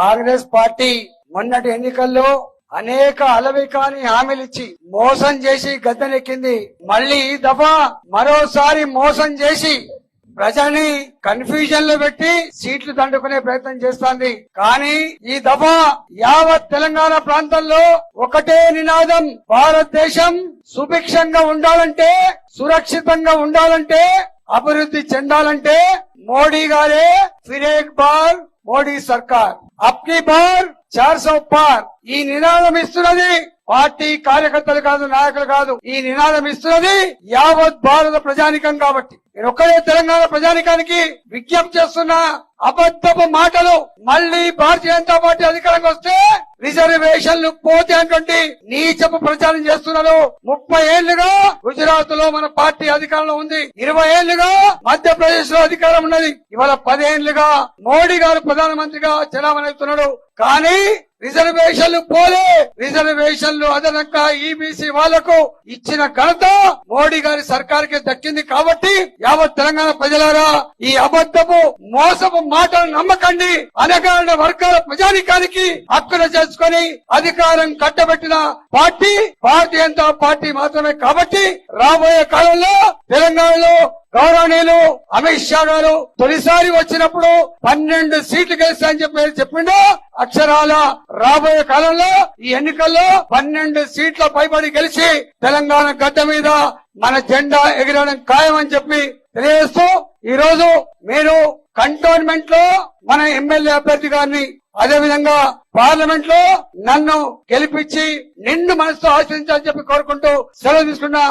Congress party మొన్నటి ఎన్నికల్లో అనేక అలవికాని హామీలిచ్చి మోసం చేసి గద్దెనెక్కింది. మళ్ళీ ఈ దఫా మరోసారి మోసం చేసి ప్రజల్ని కన్ఫ్యూజన్లో పెట్టి సీట్లు దండుకునే ప్రయత్నం చేస్తోంది. కానీ ఈ దఫా యావత్ తెలంగాణ ప్రాంతంలో ఒకటే నినాదం భారతదేశం సుభిక్షంగా ఉండాలంటే సురక్షితంగా ఉండాలంటే అభివృద్ధి చెందాలంటే మోడీ గారే ఫిరేక్ బార్ మోడీ సర్కార్. అప్కి బార్ చార్ సో పార్. ఈ నినాదం ఇస్తున్నది పార్టీ కార్యకర్తలు కాదు నాయకులు కాదు ఈ నినాదం ఇస్తున్నది యావత్ భారత ప్రజానికం కాబట్టి. నేను ఒక్కడే తెలంగాణ ప్రజానికానికి విజ్ఞప్తి చేస్తున్న అబద్ధపు మాటలు మళ్ళీ భారతీయ జనతా పార్టీ అధికారంగా వస్తే రిజర్వేషన్లు పోతే అటువంటి నీచపు ప్రచారం చేస్తున్నారు. ముప్పై ఏళ్ళుగా గుజరాత్లో మన పార్టీ అధికారంలో ఉంది. ఇరవై ఏళ్ళుగా మధ్యప్రదేశ్లో అధికారం ఉన్నది. ఇవాళ పదేళ్ళుగా మోడీ గారు ప్రధానమంత్రిగా చలామణి అవుతున్నాడు. కానీ రిజర్వేషన్లు పోలే. రిజర్వేషన్లు అదనంగా ఈబీసీ వాళ్ళకు ఇచ్చిన ఘనత మోడీ గారి సర్కార్కి దక్కింది కాబట్టి యావత్ తెలంగాణ ప్రజలారా ఈ అబద్ధపు మోసపు మాటలు నమ్మకండి. అనగారిన వర్గాల ప్రజానికానికి హక్కున చేసుకొని అధికారం కట్టబెట్టిన పార్టీ భారతీయ జనతా పార్టీ మాత్రమే కాబట్టి రాబోయే కాలంలో తెలంగాణలో గౌరవనీయులు అమిత్ షా గారు తొలిసారి వచ్చినప్పుడు పన్నెండు సీట్లు గెలుస్తా అని చెప్పి చెప్పిండు అక్షరాల రాబోయే కాలంలో ఈ ఎన్నికల్లో పన్నెండు సీట్ల పైబడి గెలిచి తెలంగాణ గడ్డ మీద మన జెండా ఎగిరడం ఖాయమని చెప్పి తెలియజేస్తూ ఈ రోజు మీరు కంటోన్మెంట్లో మన ఎమ్మెల్యే అభ్యర్థి గారిని అదే విధంగా పార్లమెంట్లో నన్ను గెలిపించి నిండు మనసుతో ఆశించాలని చెప్పి కోరుకుంటూ సెలవు తీసుకున్నా